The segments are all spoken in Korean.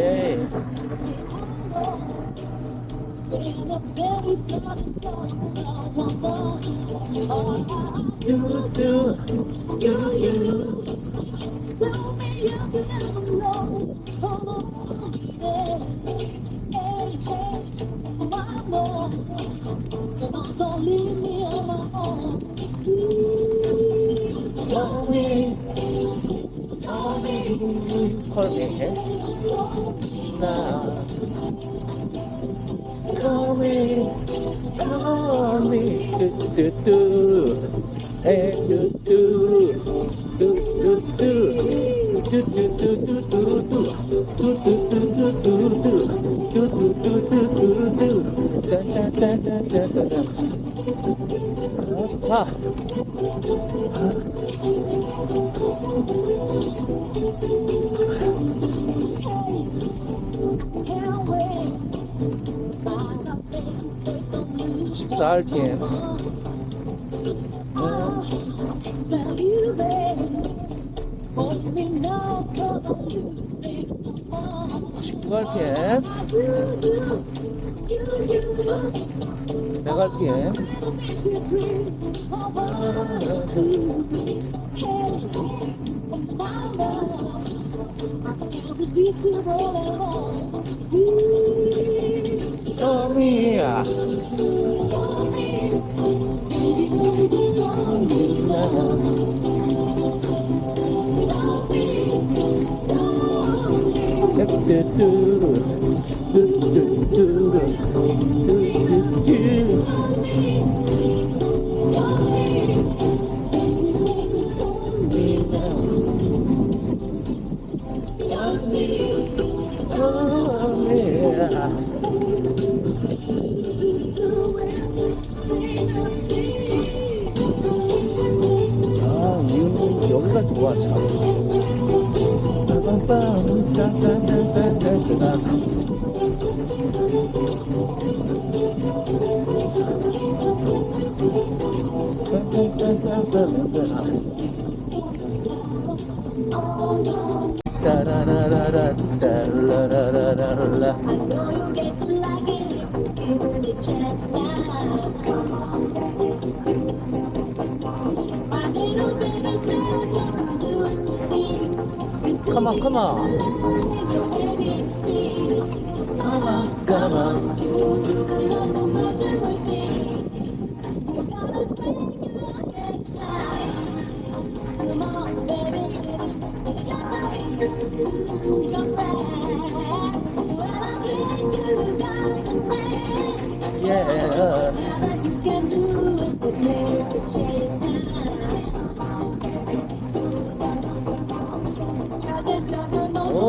Yay. Do, do, do, do. Tell me you never know. Hold on. Hey, hey. my love, leave me on my own. Please, করবে না call me, call me, do do do, and do do, do do do, do do do do do do, do do do do do do, do do do do do do, da da da da da da da. 아 좋다. 십사 RPM 십구 RPM 백 RPM 어미야. 뚜뚜뚜 아, 이유 여기가 좋아 참. 따라라라라 따라라라라 Come on, come on. Come on, come on. Come on, baby. Yeah.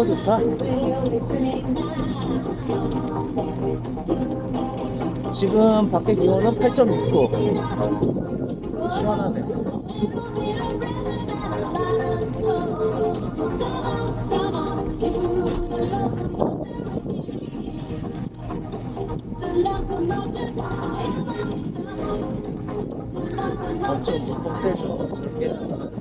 오 좋다. 지금 밖에 기온은 8.6도. 시원하네. 엄청 물통 세죠 저렇게 하면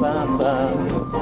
ba ba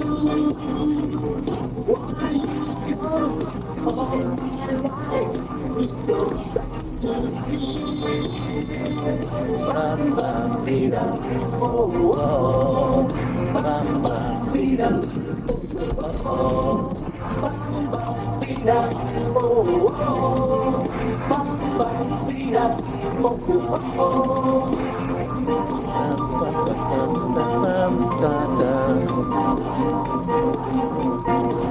bam bam đi đâu oh oh bam bam đi đâu oh oh bám bám đi đâu oh oh bám bám đi đâu oh oh bám bám đi ra Thank you.